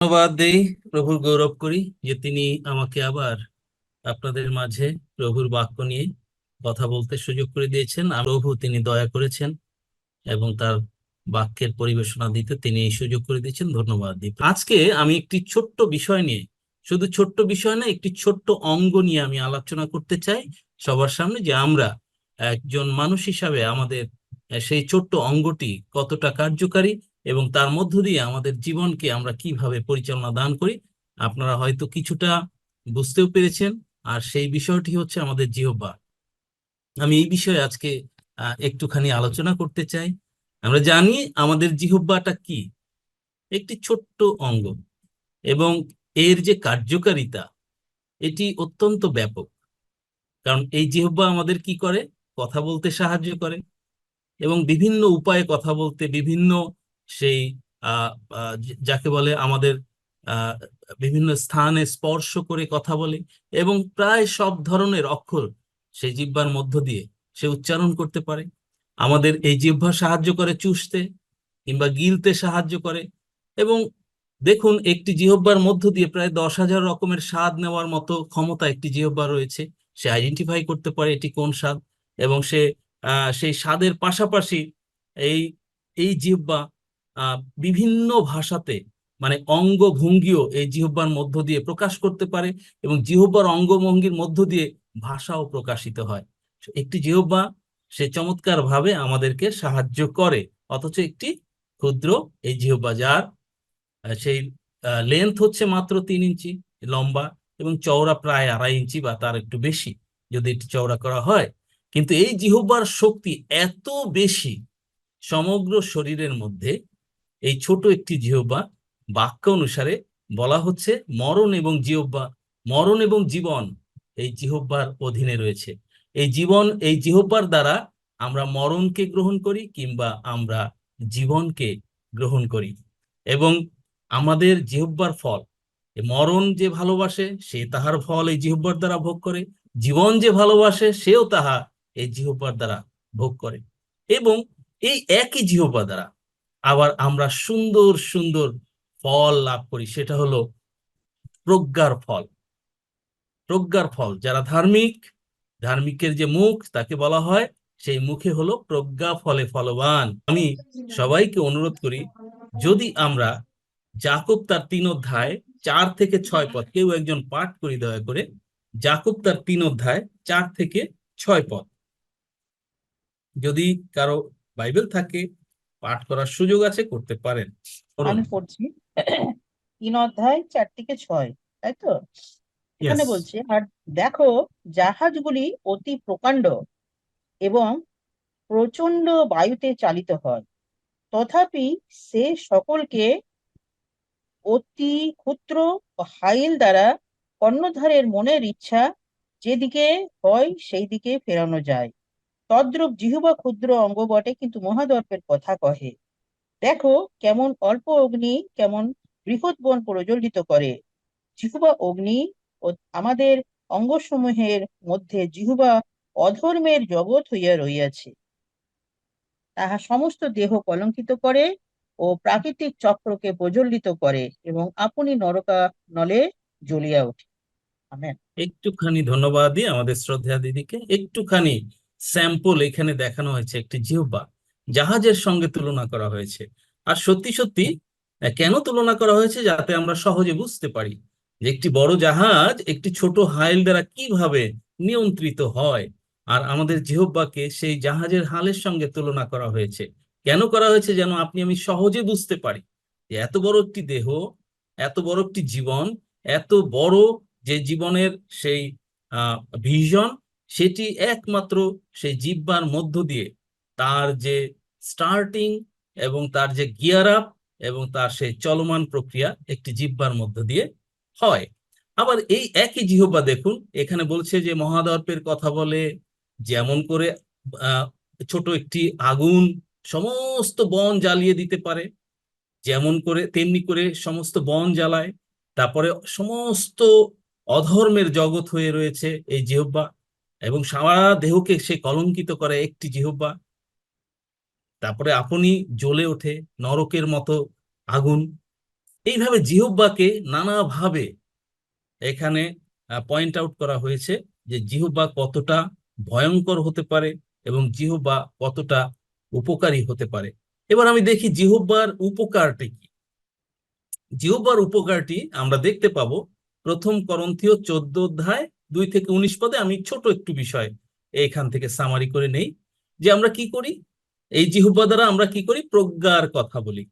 ধন্যবাদ দেই প্রভুর গৌরব করি যে তিনি আমাকে আবার আপনাদের মাঝে প্রভুর বাক্য নিয়ে কথা বলতে সুযোগ করে দিয়েছেন। আর প্রভু তিনি দয়া করেছেন এবং তার বাক্যের পরিবেশনা দিতে তিনি সুযোগ করে দিয়েছেন। ধন্যবাদ দিই। আজকে আমি একটি ছোট্ট বিষয় নিয়ে, শুধু ছোট্ট বিষয় না, একটি ছোট্ট অঙ্গ নিয়ে আমি আলোচনা করতে চাই সবার সামনে যে আমরা একজন মানুষ হিসাবে আমাদের সেই ছোট্ট অঙ্গটি কতটা কার্যকারী এবং তার মধ্য দিয়ে আমাদের জীবনকে আমরা কীভাবে পরিচালনা দান করি, আপনারা হয়তো কিছুটা বুঝতেও পেরেছেন। আর সেই বিষয়টি হচ্ছে আমাদের জিহ্বা। আমি এই বিষয়ে আজকে একটুখানি আলোচনা করতে চাই। আমরা জানি আমাদের জিহ্বাটা কি? একটি ছোট্ট অঙ্গ এবং এর যে কার্যকারিতা, এটি অত্যন্ত ব্যাপক। কারণ এই জিহ্বা আমাদের কি করে? কথা বলতে সাহায্য করে এবং বিভিন্ন উপায়ে কথা বলতে, বিভিন্ন সেই যাকে বলে আমাদের বিভিন্ন স্থানে স্পর্শ করে কথা বলে এবং প্রায় সব ধরনের অক্ষর সেই জিহ্বার মধ্য দিয়ে সে উচ্চারণ করতে পারে। আমাদের এই জিহ্বা সাহায্য করে চুষতে কিংবা গিলতে সাহায্য করে এবং দেখুন একটি জিহব্বার মধ্য দিয়ে প্রায় দশ হাজার রকমের স্বাদ নেওয়ার মতো ক্ষমতা একটি জিহ্বা রয়েছে। সে আইডেন্টিফাই করতে পারে এটি কোন স্বাদ এবং সে সেই স্বাদের পাশাপাশি এই এই জিহ্বা বিভিন্ন ভাষাতে মানে অঙ্গভঙ্গিও এই জিহ্বার মধ্য দিয়ে প্রকাশ করতে পারে এবং জিহ্বার অঙ্গভঙ্গির মধ্য দিয়ে ভাষাও প্রকাশিত হয়। একটি জিহ্বা সে চমৎকার ভাবে আমাদেরকে সাহায্য করে, অথচ একটি ক্ষুদ্র এই জিহব্বা যার সেই লেন্থ হচ্ছে মাত্র তিন ইঞ্চি, লম্বা এবং চওড়া প্রায় আড়াই ইঞ্চি বা তার একটু বেশি যদি এটি চওড়া করা হয়। কিন্তু এই জিহ্বার শক্তি এত বেশি সমগ্র শরীরের মধ্যে এই ছোট একটি জিহব্বা বাক্য অনুসারে বলা হচ্ছে মরণ এবং জিহব্বা মরণ এবং জীবন এই জিহব্বার অধীনে রয়েছে। এই জীবন, এই জিহ্বার দ্বারা আমরা মরণকে গ্রহণ করি কিংবা আমরা জীবনকে গ্রহণ করি এবং আমাদের জিহ্বার ফল মরণ যে ভালোবাসে সে তাহার ফল এই জিহব্বার দ্বারা ভোগ করে, জীবন যে ভালোবাসে সেও তাহা এই জিহব্বার দ্বারা ভোগ করে এবং এই একই জিহ্বা দ্বারা আবার আমরা সুন্দর সুন্দর ফল লাভ করি। সেটা হলো প্রজ্ঞার ফল। প্রজ্ঞার ফল, যারা ধার্মিক, ধার্মিকের যে মুখ, তাকে বলা হয়, সেই মুখে হলো প্রজ্ঞা ফলে ফলবান। আমি সবাইকে অনুরোধ করি, যদি আমরা জাকব তার তিন অধ্যায় চার থেকে ছয় পদ কেউ একজন পাঠ করি দয়া করে, জাকব তার তিন অধ্যায় চার থেকে ছয় পদ যদি কারও বাইবেল থাকে পাঠ করার সুযোগ আছে করতে পারেন। আমি পড়ছি তিন অধ্যায় চার থেকে ছয় তাই তো? এখানে. বলছে আর দেখো জাহাজগুলি অতি প্রকাণ্ড এবং প্রচণ্ড বায়ুতে চালিত হয়। তথাপি সে সকলকে অতি ক্ষুদ্র হাইল দ্বারা কর্ণধারের মনের ইচ্ছা যেদিকে হয় সেই দিকে ফেরানো যায়। তদ্রূপ জিহ্বা ক্ষুদ্র অঙ্গ বটে, কিন্তু মহাদর্পের কথা কহে। দেখো, কেমন অল্প অগ্নি, কেমন বৃহৎ বন প্রজ্বলিত করে। জিহ্বা অগ্নি আমাদের অঙ্গসমূহের মধ্যে জিহ্বা অধর্মের জগৎ হইয়া রইয়াছে তাহা সমস্ত দেহ কলঙ্কিত করে ও প্রাকৃতিক চক্রকে প্রজ্বলিত করে এবং আপনি নরকা নলে জ্বলিয়া ওঠে। আমেন। একটুখানি ধন্যবাদ দিই আমাদের শ্রদ্ধা দিদিকে, একটুখানি স্যাম্পল এখানে দেখানো হয়েছে একটি জিহ্বা, জাহাজের সঙ্গে তুলনা করা হয়েছে। আর সত্যি সত্যি কেন তুলনা করা হয়েছে যাতে আমরা সহজে বুঝতে পারি যে একটি বড় জাহাজ একটি ছোট হাইল দ্বারা কীভাবে নিয়ন্ত্রিত হয়? আর আমাদের জিহ্বাকে সেই জাহাজের হালের সঙ্গে তুলনা করা হয়েছে। কেন করা হয়েছে যেন আপনি আমি সহজে বুঝতে পারি যে এত বড় একটি দেহ, এত বড় একটি জীবন, এত বড় যে জীবনের সেই ভিশন সেটি একমাত্র সেই জিহ্বার মধ্য দিয়ে তার যে স্টার্টিং এবং তার যে গিয়ার আপ এবং তার সেই চলমান প্রক্রিয়া একটি জিব্বার মধ্য দিয়ে হয়। আবার এই একই জিহ্বা দেখুন, এখানে বলছে যে মহাদর্পের কথা বলে, যেমন করে ছোট একটি আগুন সমস্ত বন জ্বালিয়ে দিতে পারে, যেমন করে, তেমনি করে সমস্ত বন জ্বালায়, তারপরে সমস্ত অধর্মের জগৎ হয়ে রয়েছে এই জিহ্বা। এবং সারা দেহকে সে কলঙ্কিত করে একটি জিহব্বা তারপরে আপনি জ্বলে ওঠে নরকের মতো আগুন। এইভাবে জিহ্বাকে নানাভাবে এখানে পয়েন্ট আউট করা হয়েছে যে জিহ্বা কতটা ভয়ঙ্কর হতে পারে এবং জিহব্বা কতটা উপকারী হতে পারে। এবার আমি দেখি জিহ্বার উপকারটি কি। জিহ্বার উপকারটি আমরা দেখতে পাবো প্রথম করন্থীয় চোদ্দ অধ্যায় দুই থেকে উনিশ পদে আমি ছোট একটু বিষয় এইখান থেকে সামারি করে নেই। যে আমরা কি করি? এই জিহ্বা দ্বারা আমরা কি করি? প্রজ্ঞার কথা বলি।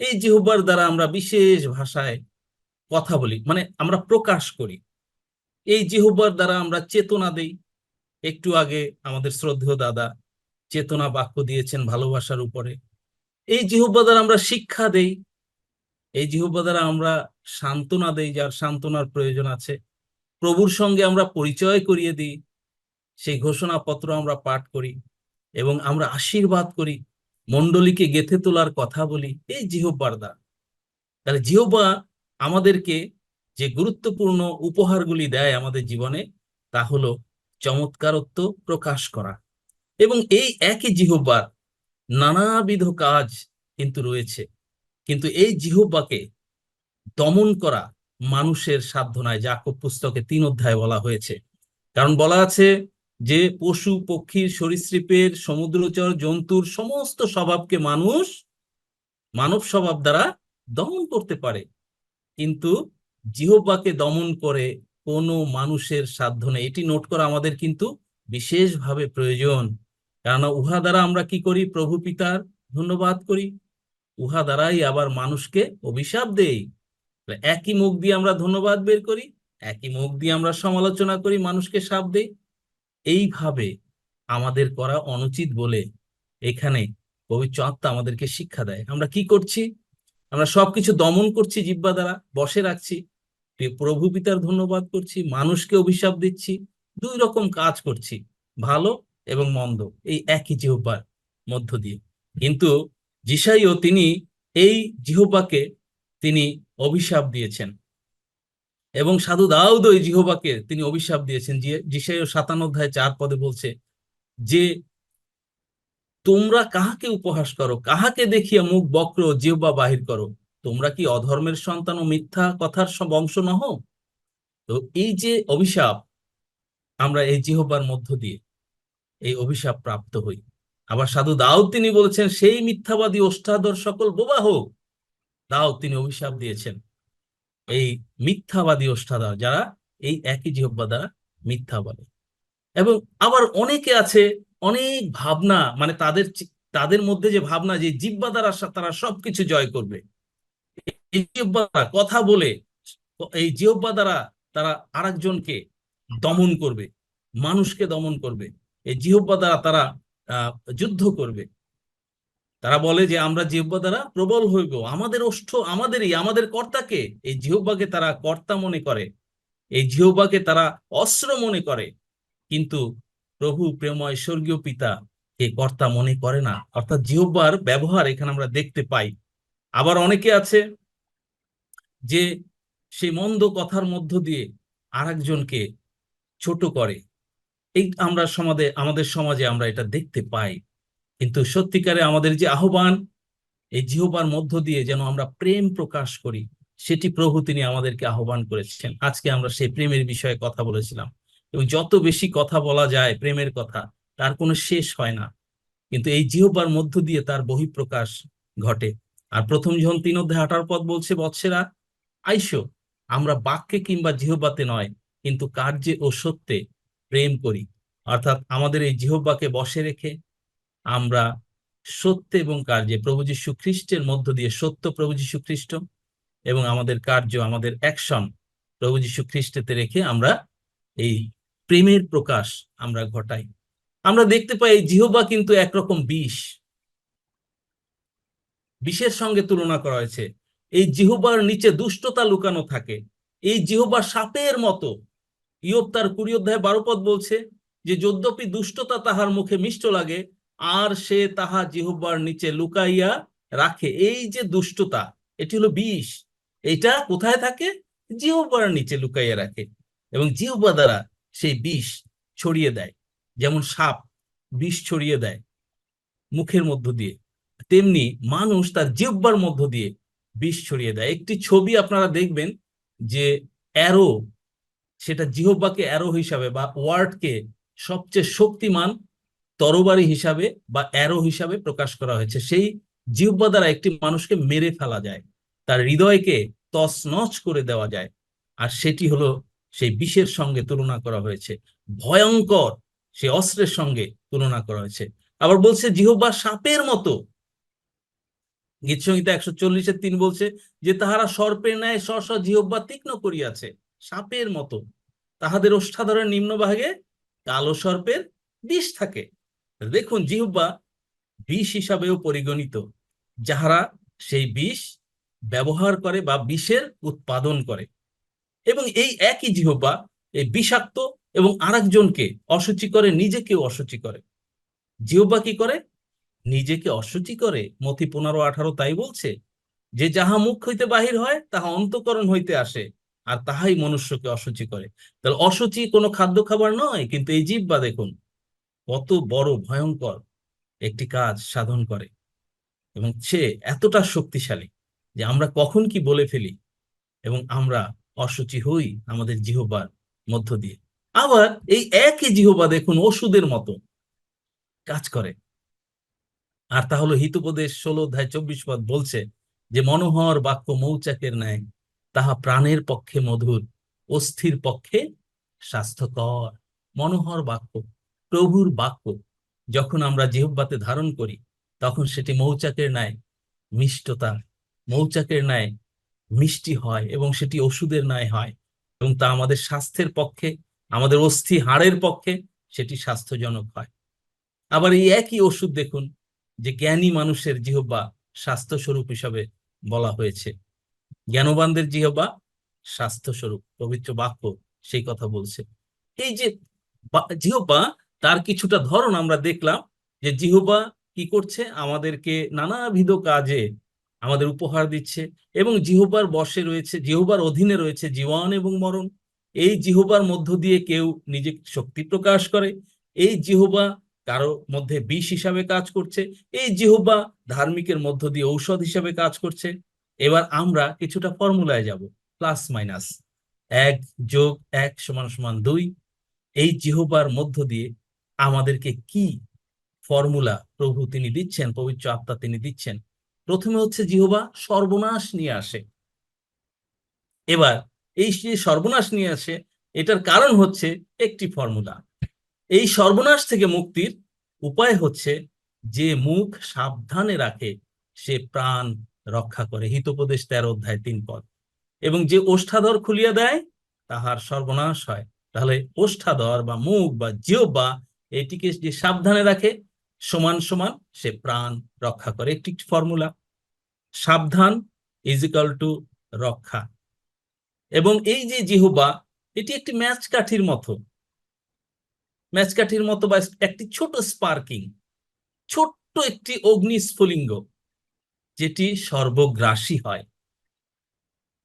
এই জিহ্বার দ্বারা আমরা বিশেষ ভাষায় কথা বলি মানে আমরা প্রকাশ করি। এই জিহ্বার দ্বারা আমরা চেতনা দেই। একটু আগে আমাদের শ্রদ্ধেয় দাদা চেতনা বাক্য দিয়েছেন ভালোবাসার উপরে। এই জিহ্বা দ্বারা আমরা শিক্ষা দেই। এই জিহ্বা দ্বারা আমরা সান্ত্বনা দেই, যার সান্ত্বনার প্রয়োজন আছে। প্রভুর সঙ্গে আমরা পরিচয় করিয়ে দিই, সেই ঘোষণাপত্র আমরা পাঠ করি এবং আমরা আশীর্বাদ করি, মণ্ডলীকে গেথে তোলার কথা বলি, এই জিহব্বার দ্বারা। তাহলে জিহ্বা আমাদেরকে যে গুরুত্বপূর্ণ উপহারগুলি দেয় আমাদের জীবনে, তা হলো চমৎকারত্ব প্রকাশ করা এবং এই একই জিহব্বার নানাবিধ কাজ কিন্তু রয়েছে। কিন্তু এই জিহ্বাকে দমন করা মানুষের সাধ্য নয় জাকব পুস্তকে তিন অধ্যায় বলা হয়েছে। কারণ বলা আছে যে, পশু, পক্ষীর সরীসৃপের, সমুদ্রচর, জন্তুর সমস্ত স্বভাবকে মানুষ মানব স্বভাব দ্বারা দমন করতে পারে। কিন্তু জিহ্বাকে দমন করে কোনো মানুষের সাধ্য নেই। এটি নোট করা আমাদের কিন্তু বিশেষভাবে প্রয়োজন। কেননা উহা দ্বারা আমরা কি করি? প্রভু, পিতার ধন্যবাদ করি। উহা দ্বারাই আবার মানুষকে অভিশাপ দেই। একই মুখ দিয়ে আমরা ধন্যবাদ বের করি, একই মুখ দিয়ে আমরা সমালোচনা করি, মানুষকে সাপ দেই। এইভাবে আমাদের করা অনুচিত বলে এখানে পবিত্র আত্মা আমাদেরকে শিক্ষা দেয়। আমরা কি করছি? আমরা সবকিছু দমন করছি জিব্বা দ্বারা, বসে রাখছি প্রভু পিতার ধন্যবাদ করছি, মানুষকে অভিশাপ দিচ্ছি, দুই রকম কাজ করছি, ভালো এবং মন্দ, এই একই জিহ্বার মধ্য দিয়ে। কিন্তু জিসাইও তিনি এই জিহ্বাকে তিনি অভিশাপ দিয়েছেন। এবং সাধু দাউদ ওই জিহ্বাকে তিনি অভিশাপ দিয়েছেন। যে জিসাইও সাতান্ন অধ্যায় চার পদে বলছে যে, তোমরা কাহাকে উপহাস করো? কাহাকে দেখিয়া মুখ বক্র জিহ্বা বাহির করো? তোমরা কি অধর্মের সন্তান ও মিথ্যা কথার বংশ নহ? তো এই যে অভিশাপ, আমরা এই জিহ্বার মধ্য দিয়ে এই অভিশাপ প্রাপ্ত হই। আবার সাধু দাউদ তিনি বলছেন, সেই মিথ্যাবাদী ওষ্ঠাদর সকল বোবা হোক দাউদ তিনি অভিশাপ দিয়েছেন। এই মিথ্যাবাদী ওষ্ঠাদর যারা, এই একই জিহ্বা দ্বারা মিথ্যা বলে। এবং আবার অনেকে আছে, অনেক ভাবনা মানে তাদের তাদের মধ্যে যে ভাবনা যে জিব্বা দ্বারা তারা সবকিছু জয় করবে। কথা বলে, এই জিহ্বা দ্বারা তারা আরেকজনকে দমন করবে, মানুষকে দমন করবে। এই জিহ্বা দ্বারা তারা যুদ্ধ করবে। তারা বলে যে আমরা জিহ্বা দ্বারা প্রবল হইব। আমাদের ওষ্ঠ আমাদেরই, আমাদের কর্তাকে। এই জিহ্বাকে তারা কর্তা মনে করে। এই জিহ্বাকে তারা অস্ত্র মনে করে। কিন্তু প্রভু প্রেময় স্বর্গীয় পিতা কে কর্তা মনে করে না। অর্থাৎ জিহ্বার ব্যবহার এখানে আমরা দেখতে পাই। আবার অনেকে আছে যে সেই মন্দ কথার মধ্য দিয়ে আরেকজনকে ছোট করে। এই আমরা সমাজে, আমাদের সমাজে আমরা এটা দেখতে পাই। কিন্তু সত্যিকারে আমাদের যে আহ্বান, এই জিহ্বার মধ্য দিয়ে যেন আমরা প্রেম প্রকাশ করি, সেটি প্রভু তিনি আমাদেরকে আহ্বান করেছেন। আজকে আমরা সেই প্রেমের বিষয়ে কথা বলেছিলাম। এবং যত বেশি কথা বলা যায় প্রেমের কথা, তার কোনো শেষ হয় না। কিন্তু এই জিহ্বার মধ্য দিয়ে তার বহিঃপ্রকাশ ঘটে। আর প্রথম যখন তিন অধ্যায় আঠার পদ বলছে, বৎসেরা, আইসো, আমরা বাক্যে কিংবা জিহ্বাতে নয়, কিন্তু কার্যে ও সত্যে প্রেম করি। অর্থাৎ আমাদের এই জিহ্বাকে বসে রেখে আমরা সত্য এবং কার্যে প্রভু যীশু খ্রিস্টের মধ্য দিয়ে সত্য প্রভু যীশু খ্রিস্ট এবং আমাদের কার্য, আমাদের অ্যাকশন প্রভু যীশু খ্রিস্টেতে রেখে আমরা এই প্রেমের প্রকাশ আমরা ঘটাই। আমরা দেখতে পাই এই জিহ্বা কিন্তু একরকম বিষ। বিষের সঙ্গে তুলনা করা হয়েছে। এই জিহ্বার নিচে দুষ্টতা লুকানো থাকে। এই জিহ্বা সাপের মতো। ইয়ব তার কুড়ি অধ্যায় বারো পদ বলছে যে, যদ্যপি দুষ্টতা তাহার মুখে মিষ্ট লাগে আর সে তাহা জিহ্বার নিচে লুকাইয়া রাখে। এই যে দুষ্টতা, এটি হলো বিষ। এটা কোথায় থাকে? জিহ্বার নিচে লুকাইয়া রাখে এবং জিহ্বা দ্বারা সেই বিষ ছড়িয়ে দেয়। যেমন সাপ, বিষ ছড়িয়ে দেয় মুখের মধ্য দিয়ে। তেমনি মানুষ তার জিহ্বার মধ্য দিয়ে বিষ ছড়িয়ে দেয়। একটি ছবি আপনারা দেখবেন যে অ্যারো সেটা জিহ্বাকে অ্যারো হিসাবে বা ওয়ার্ডকে সবচেয়ে শক্তিমান তরবারি হিসাবে বা অ্যারো হিসাবে প্রকাশ করা হয়েছে। সেই জিহ্বা দ্বারা একটি মানুষকে মেরে ফেলা যায়। তার হৃদয়কে তছনছ করে দেওয়া যায়। আর সেটি হলো সেই বিষের সঙ্গে তুলনা করা হয়েছে। ভয়ঙ্কর সেই অস্ত্রের সঙ্গে তুলনা করা হয়েছে। আবার বলছে, জিহ্বা সাপের মতো। গীতসংহিতা একশো চল্লিশের তিন বলছে যে, তাহারা সর্পের ন্যায় স্ব স্ব জিহ্বা তীক্ষ্ণ করিয়াছে। সাপের মতো। তাহাদের ওষ্ঠাধরের নিম্নভাগে কালো সর্পের বিষ থাকে। দেখুন, জিহ্বা বিষ হিসাবেও পরিগণিত, যাহারা সেই বিষ ব্যবহার করে বা বিষের উৎপাদন করে। এবং এই একই জিহ্বা, এই বিষাক্ত এবং আরেকজনকে অসুচি করে, নিজেকেও অসুচি করে। জিহ্বা কি করে? নিজেকে অসুচি করে। মতি পনেরো আঠারো তাই বলছে, যে যাহা মুখ হইতে বাহির হয়, তাহা অন্তকরণ হইতে আসে, আর তাহাই মনুষ্যকে অসুচি করে। তাহলে অসুচি কোনো খাদ্য খাবার নয়, কিন্তু এই জিহ্বা দেখুন কত বড় ভয়ঙ্কর একটি কাজ সাধন করে। এবং সে এতটা শক্তিশালী যে আমরা কখন কি বলে ফেলি এবং আমরা অসুচি হই আমাদের জিহ্বার মধ্য দিয়ে। আবার এই একই জিহ্বা দেখুন ওষুধের মতো কাজ করে। আর তা হলো হিতোপদেশ ষোলো অধ্যায় চব্বিশ পদ বলছে যে মনোহর বাক্য মৌচাকের ন্যায় তাহা প্রাণের পক্ষে মধুর, অস্থির পক্ষে স্বাস্থ্যকর। মনোহর বাক্য প্রভুর বাক্য যখন আমরা জিহ্বাতে ধারণ করি, তখন সেটি মৌচাকের ন্যায় মিষ্টতা, মৌচাকের ন্যায় মিষ্টি হয় এবং সেটি ওষুধের ন্যায় হয় এবং তা আমাদের স্বাস্থ্যের পক্ষে, আমাদের অস্থি হাড়ের পক্ষে সেটি স্বাস্থ্যজনক হয়। আবার এই একই ওষুধ দেখুন যে জ্ঞানী মানুষের জিহ্বা স্বাস্থ্যস্বরূপ হিসাবে বলা হয়েছে। জ্ঞানবানদের জিহ্বা স্বাস্থ্যস্বরূপ, পবিত্র বাক্য সেই কথা বলছে। এই যে বা- জিহ্বা তার কিছুটা ধরন আমরা দেখলাম যে জিহ্বা কি করছে? আমাদেরকে নানাবিধ কাজে আমাদের উপহার দিচ্ছে এবং জিহ্বার বসে রয়েছে, জিহ্বার অধীনে রয়েছে জীবন এবং মরণ। এই জিহ্বার মধ্য দিয়ে কেউ নিজে শক্তি প্রকাশ করে। এই জিহ্বা কারও মধ্যে বিষ হিসাবে কাজ করছে। এই জিহ্বা ধার্মিকের মধ্য দিয়ে ঔষধ হিসাবে কাজ করছে। এবার আমরা কিছুটা ফর্মুলায় যাব, প্লাস মাইনাস। এক যোগ এক সমান সমান দুই। এই জিহ্বার মধ্য দিয়ে আমাদেরকে কি ফর্মুলা প্রভু তিনি দিচ্ছেন, পবিত্র আত্মা তিনি দিচ্ছেন? প্রথমে হচ্ছে জিহ্বা, সর্বনাশ নিয়ে আসে। এবার এই যে সর্বনাশ নিয়ে আসে, এটার কারণ হচ্ছে একটি ফর্মুলা। এই সর্বনাশ থেকে মুক্তির উপায় হচ্ছে যে মুখ সাবধানে রাখে, সে প্রাণ রক্ষা করে। হিতোপদেশ তেরো অধ্যায় তিন পদ। এবং যে ওষ্ঠাধর খুলিয়া দেয়, তাহার সর্বনাশ হয়। তাহলে ওষ্ঠাধর বা মুখ বা জিহ্বা এটিকে যে সাবধানে রাখে? সমান সমান সে প্রাণ রক্ষা করে। একটি ফর্মুলা। সাবধান ইজিক্যাল টু রক্ষা। এবং এই যে জিহ্বা, এটি একটি ম্যাচ কাঠির মতো। ম্যাচ কাঠির মতো বা একটি ছোট স্পার্কিং ছোট্ট একটি অগ্নিস্ফুলিঙ্গ, যেটি সর্বগ্রাসী হয়।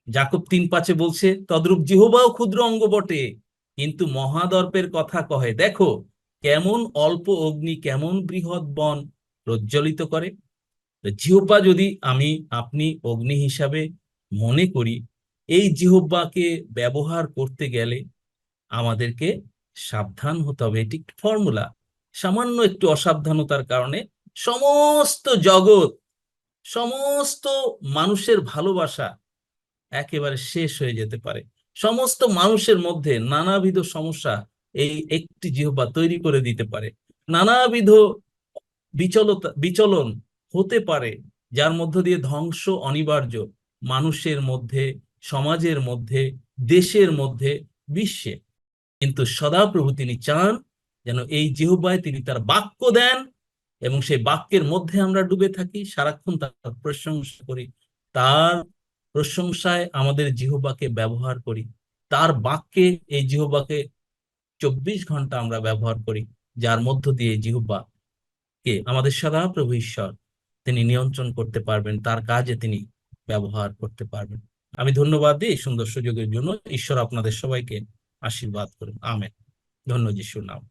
জাকব তিন পাঁচে বলছে, তদ্রূপ জিহ্বাও ক্ষুদ্র অঙ্গ বটে, কিন্তু মহাদর্পের কথা কহে। দেখো কেমন অল্প অগ্নি, কেমন বৃহৎ বন প্রজ্বলিত করে? তো জিহ্বা যদি আমি আপনি অগ্নি হিসাবে মনে করি, এই জিহ্বাকে ব্যবহার করতে গেলে আমাদেরকে সাবধান হতে হবে। এটি ফর্মুলা সামান্য একটু অসাবধানতার কারণে সমস্ত জগৎ, সমস্ত মানুষের ভালোবাসা একেবারে শেষ হয়ে যেতে পারে। সমস্ত মানুষের মধ্যে নানাবিধ সমস্যা এই একটি জিহ্বা তৈরি করে দিতে পারে। নানাবিধ বিচলতা, বিচলন হতে পারে, যার মধ্য দিয়ে ধ্বংস অনিবার্য মানুষের মধ্যে, সমাজের মধ্যে, দেশের মধ্যে, বিশ্বে। কিন্তু সদাপ্রভু তিনি চান যেন এই জিহ্বায় তিনি তার বাক্য দেন এবং সেই বাক্যের মধ্যে আমরা ডুবে থাকি, সারাক্ষণ তার প্রশংসা করি, তার প্রশংসায় আমাদের জিহ্বাকে ব্যবহার করি, তার বাক্যে এই জিহ্বাকে চব্বিশ ঘণ্টা আমরা ব্যবহার করি, যার মধ্য দিয়ে জিহুবা কে আমাদের সদাপ্রভু ঈশ্বর তিনি নিয়ন্ত্রণ করতে পারবেন, তার কাজে তিনি ব্যবহার করতে পারবেন। আমি ধন্যবাদ দিই সুন্দর সুযোগের জন্য, ঈশ্বর আপনাদের সবাইকে আশীর্বাদ করুন। আমেন। ধন্য যিশুর নাম।